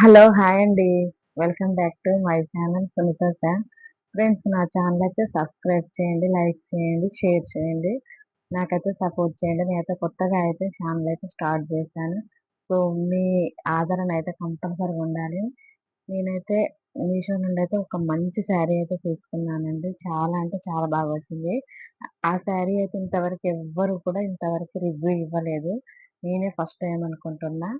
Hello hi అండి. Welcome back to my channel Sunitha friends నా channel అయితే subscribe చేయండి లైక్ చేయండి షేర్ చేయండి. నాకైతే సపోర్ట్ చేయండి. నేనైతే కొత్తగా అయితే ఛానల్ అయితే స్టార్ట్ చేశాను. సో మీ ఆదరణ అయితే కంపల్సరీగా ఉండాలి. నేనైతే మీషో నుండి అయితే ఒక మంచి శారీ అయితే తీసుకున్నానండి. చాలా అంటే చాలా బాగా వచ్చింది. ఆ శారీ అయితే ఇంతవరకు ఎవ్వరు కూడా ఇంతవరకు రివ్యూ ఇవ్వలేదు. నేనే ఫస్ట్ టైం అనుకుంటున్నా.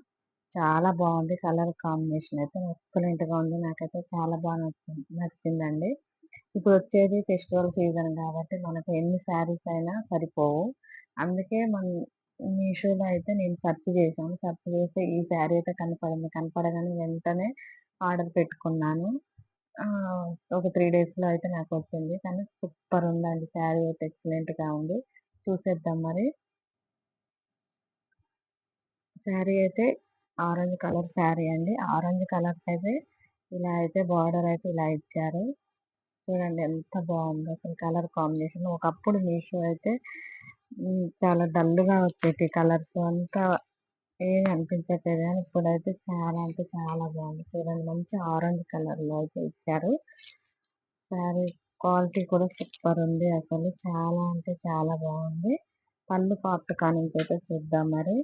చాలా బాగుంది కలర్ కాంబినేషన్. అయితే ఎక్సలెంట్గా ఉంది. నాకైతే చాలా బాగా నచ్చింది నచ్చిందండి. ఇప్పుడు వచ్చేది ఫెస్టివల్ సీజన్ కాబట్టి మనకు ఎన్ని శారీస్ అయినా సరిపోవు. అందుకే మన మీషోలో అయితే నేను సెర్చ్ చేశాను. సెర్చ్ చేస్తే ఈ శారీ అయితే కనపడింది. కనపడగానే వెంటనే ఆర్డర్ పెట్టుకున్నాను. ఒక త్రీ డేస్లో అయితే నాకు వచ్చింది. కానీ సూపర్ ఉందండి. శారీ అయితే ఎక్సలెంట్గా ఉంది. చూసేద్దాం మరి. శారీ అయితే ఆరెంజ్ కలర్ శారీ అండి. ఆరెంజ్ కలర్ అయితే ఇలా అయితే బార్డర్ అయితే ఇలా ఇచ్చారు. చూడండి ఎంత బాగుందో. అసలు కలర్ కాంబినేషన్. ఒకప్పుడు మీషో అయితే చాలా డల్గా వచ్చేటి కలర్స్. అంతా ఏమి అనిపించట్లేదు. కానీ ఇప్పుడైతే చాలా అంటే చాలా బాగుంది. చూడండి మంచి ఆరెంజ్ కలర్లో అయితే ఇచ్చారు. శారీ క్వాలిటీ కూడా సూపర్ ఉంది అసలు. చాలా అంటే చాలా బాగుంది. పళ్ళు పాప కానించి అయితే చూద్దాం మరి.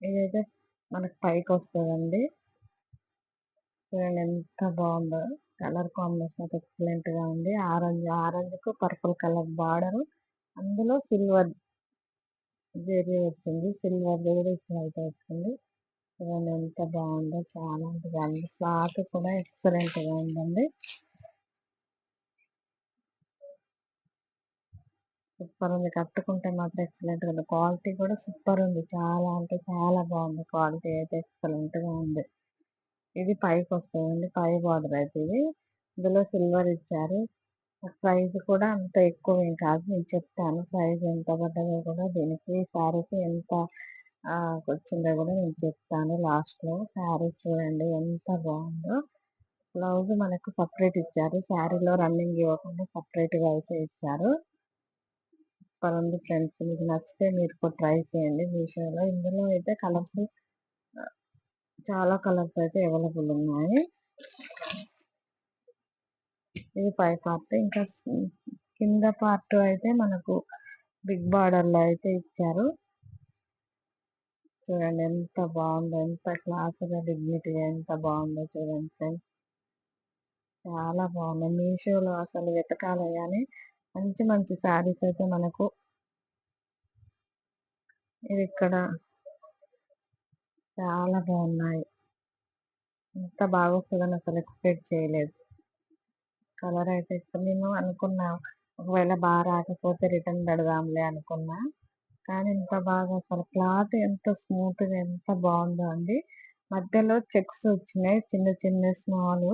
ఇదైతే మనకు పైకి వస్తుందండి. చూడండి ఎంత బాగుందో. కలర్ కాంబినేషన్ అయితే ఎక్సలెంట్గా ఉంది. ఆరెంజ్ ఆరెంజ్కు పర్పుల్ కలర్ బార్డర్. అందులో సిల్వర్ జరీ వచ్చింది. సిల్వర్ జెరీ అయితే వచ్చింది. చూడండి ఎంత బాగుందో. చాలా బాగుంది క్లాత్ కూడా ఎక్సలెంట్గా ఉందండి. సూపర్ ఉంది. కట్టుకుంటే మాత్రం ఎక్సలెంట్ ఉంది. క్వాలిటీ కూడా సూపర్ ఉంది. చాలా అంటే చాలా బాగుంది. క్వాలిటీ అయితే ఎక్సలెంట్గా ఉంది. ఇది పైకి వస్తుందండి. పై బార్డర్ అయితే ఇది. ఇందులో సిల్వర్ ఇచ్చారు. ప్రైస్ కూడా అంత ఎక్కువ ఏం కాదు. నేను చెప్తాను. ప్రైస్ ఎంత పడ్డదో కూడా దీనికి శారీకి ఎంత వచ్చిందో కూడా నేను చెప్తాను లాస్ట్లో శారీ చూడండి ఎంత బాగుందో. బ్లౌజ్ మనకు సపరేట్ ఇచ్చారు. శారీలో రన్నింగ్ ఇవ్వకుండా సపరేట్గా అయితే ఇచ్చారు. సూపర్ ఉంది ఫ్రెండ్స్. మీకు నచ్చితే మీరు కూడా ట్రై చేయండి మీషోలో ఇందులో అయితే కలర్స్ చాలా కలర్స్ అయితే అవైలబుల్ ఉన్నాయి. ఇది పై పార్ట్. ఇంకా కింద పార్ట్ అయితే మనకు బిగ్ బార్డర్లో అయితే ఇచ్చారు. చూడండి ఎంత బాగుందో ఎంత క్లాస్గా డిగ్నిటీగా ఎంత బాగుందో చూడండి ఫ్రెండ్స్. చాలా బాగుంది. మీషోలో అసలు వెతకాలి కానీ మంచి మంచి శారీస్ అయితే మనకు ఇది ఇక్కడ చాలా బాగున్నాయి. ఎంత బాగా వస్తుందని అసలు ఎక్స్పెక్ట్ చేయలేదు. కలర్ అయితే మేము అనుకున్నా ఒకవేళ బాగా రాకపోతే రిటర్న్ పెడదాంలే అనుకున్నా. కానీ ఇంత బాగా అసలు క్లాత్ ఎంత స్మూత్గా ఎంత బాగుందో అండి. మధ్యలో చెక్స్ వచ్చినాయి చిన్న చిన్న స్మాల్.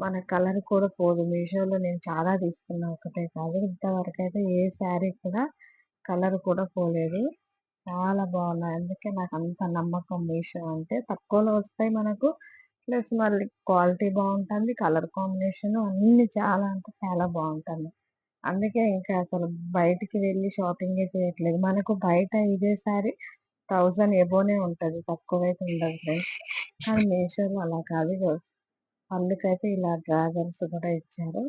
మన కలర్ కూడా పోదు. మీషోలో నేను చాలా తీసుకున్నా ఒకటే కాదు. ఇంతవరకు అయితే ఏ శారీ కూడా కలర్ కూడా పోలేదు. చాలా బాగున్నాయి. అందుకే నాకు అంత నమ్మకం మీషో అంటే. తక్కువలో వస్తాయి మనకు. ప్లస్ మళ్ళీ క్వాలిటీ బాగుంటుంది. కలర్ కాంబినేషన్ అన్ని చాలా అంటే చాలా బాగుంటుంది. అందుకే ఇంకా అసలు బయటికి వెళ్ళి షాపింగ్ చేయట్లేదు. మనకు బయట ఇదే సారీ థౌజండ్ ఎబోనే ఉంటుంది. తక్కువ అయితే ఉండదు. ఫ్రెండ్స్ కానీ మీషోలో అలా కాదు అందుకైతే ఇలా డ్రాగన్స్ కూడా ఇచ్చారు.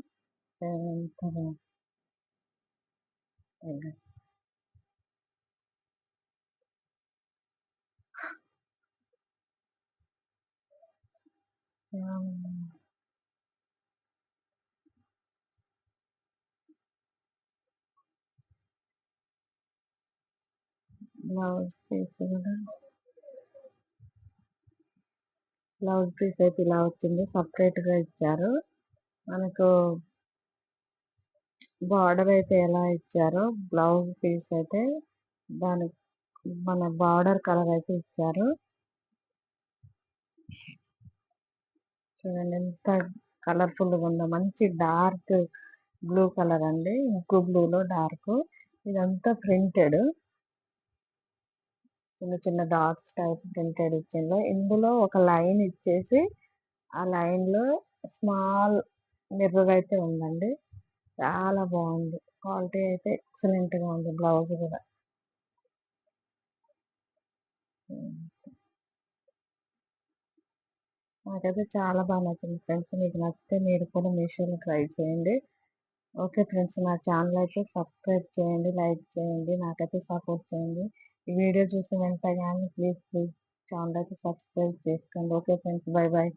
బ్లౌజ్ పీస్ కూడా బ్లౌజ్ పీస్ అయితే ఇలా వచ్చింది. సపరేట్గా ఇచ్చారు. మనకు బార్డర్ అయితే ఎలా ఇచ్చారో బ్లౌజ్ పీస్ అయితే దాని మన బార్డర్ కలర్ అయితే ఇచ్చారు. చూడండి ఎంత కలర్ఫుల్గా ఉందో. మంచి డార్క్ బ్లూ కలర్ అండి. ఇంకో బ్లూలో డార్క్ ఇదంతా ప్రింటెడ్ చిన్న చిన్న డాట్స్ టైప్ ప్రింటెడ్ ఇచ్చిండ్రు ఇందులో ఒక లైన్ ఇచ్చేసి ఆ లైన్లో స్మాల్ మిర్రర్ అయితే ఉందండి. చాలా బాగుంది. క్వాలిటీ అయితే ఎక్సలెంట్గా ఉంది బ్లౌజ్ కూడా. నాకైతే చాలా బాగా నచ్చింది ఫ్రెండ్స్. మీకు నచ్చితే మీరు కూడా మీషోలో ట్రై చేయండి. ఓకే ఫ్రెండ్స్ నా ఛానల్ అయితే సబ్స్క్రైబ్ చేయండి లైక్ చేయండి నాకైతే సపోర్ట్ చేయండి. వీడియో చూసిన వెంటనే ప్లీజ్ ప్లీజ్ ఛానల్ అయితే సబ్స్క్రైబ్ చేసుకోండి. Okay friends bye bye